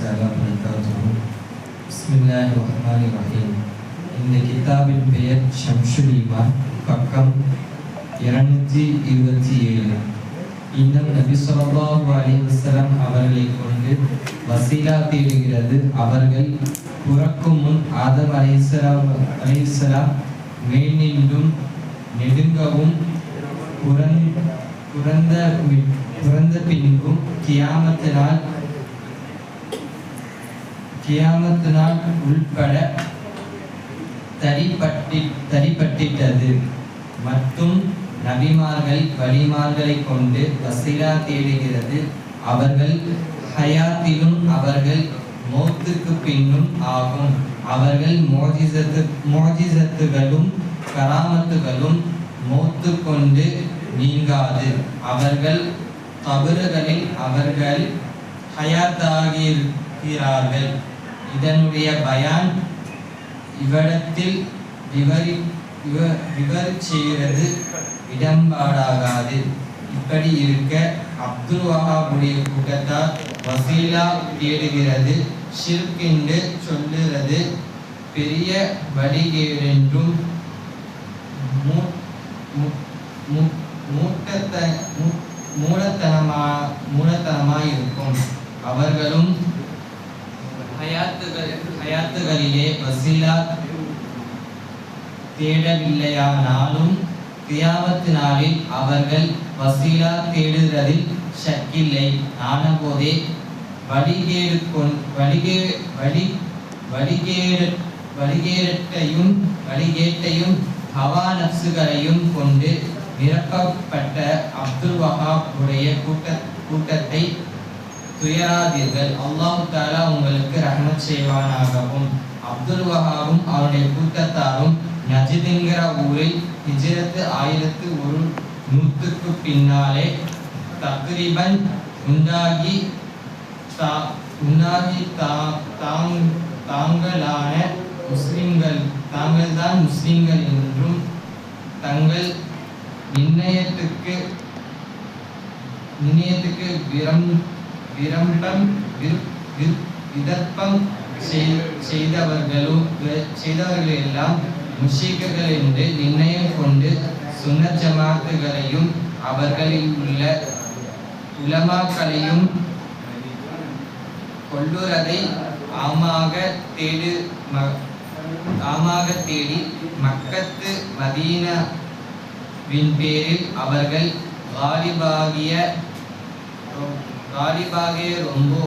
تعالى وبركاته بسم الله الرحمن الرحيم இந்த கிதாபின் பெயர் ஷம்ஷுல் ஈமான் பக்கம் இருநூற்றி இருபத்தி ஏழு இன்னும் நபி ஸல்லல்லாஹு அலைஹி வஸல்லம் அவர்களை கொண்டு வசீலா தேடுகிறது அவர்கள் புறக்கும் முன் ஆதம் அலைஹிஸ்ஸலாம் அலைஹிஸ்ஸலாம் மேல் நின்றும் நெடுங்கவும் புறந் புறந்த மி- புறந்த பின்பும் கியாமத்தினால் கியாமத்தினால் உள்பட தரிப்பட்டி தடிப்பட்டிட்டது. மற்றும் நபிமார்கள் வலிமார்களை கொண்டு வசீலா தேடுகிறது. அவர்கள் ஹயாத்திலும் அவர்கள் மௌத்துக்கு பின்னும் ஆகும். அவர்கள் மோஜிசத்து மோஜிசத்துகளும் கராமத்துகளும் மௌத்து கொண்டு நீங்காது. அவர்கள் கபறுகளில் அவர்கள் ஹயாத்தாகியிருக்கிறார்கள். இதனுடைய பயான் இவ்விடத்தில் விவரி விவ இடம்பாடாகாது. இப்படி இருக்க அப்துல் வஹாபுடைய கூட்டத்தார் வசீலா தேடுகிறது ஷிர்க் என்று சொல்லுகிறது பெரிய வடிகேடென்றும் மூ- மூட்டத்த மூ- மூலத்தனமா மூலத்தனமாய் இருக்கும் அவர்களும் கருத்துகளிலே வசீலா தேடவில்லையானாலும் கியாமத்து நாளில் அவர்கள் வசீலா தேடுகிறதில் ஷக்கில்லை. ஆனபோதே வடிகேடு கொண் வடிகே வடி வடிகேடு வடிகேட்டையும் வடிகேட்டையும் ஹவா நப்சுகளையும் கொண்டு நிரப்பப்பட்ட அப்துல் வஹாப் உடைய கூட்ட துயராதீர்கள். அல்லாஹு தாலா உங்களுக்கு ரஹமத் செய்வானாகவும். அப்துல் வஹாபும் அவருடைய கூட்டத்தாரும் நஜிதுங்கிற ஊரில் ஹிஜரத்து ஆயிரத்து ஒரு நூற்றுக்கு பின்னாலே தக்ரிபன் உண்டாகி தா- உண்டாகி தா- தாங் தாங்களான முஸ்லிம்கள் தாங்கள்தான் முஸ்லிம்கள் என்றும் தங்கள் நிர்ணயத்துக்கு நிர்ணயத்துக்கு விரம் விரம்பம் விர்- விதர்ப்பம் செய்தவர்களும் செய்தவர்கள் எல்லாம் முஷிக்குகள் என்று நிர்ணயம் கொண்டு சுன்ன ஜமாத்துகளையும் அவர்களில் உள்ள உலமாக்களையும் கொள்ளுறதை ஆமாக தேடு ஆமாக தேடி மக்கத்து மதீனாவின் பேரில் அவர்கள் வாலிபாகிய गालिबागे रोम्बो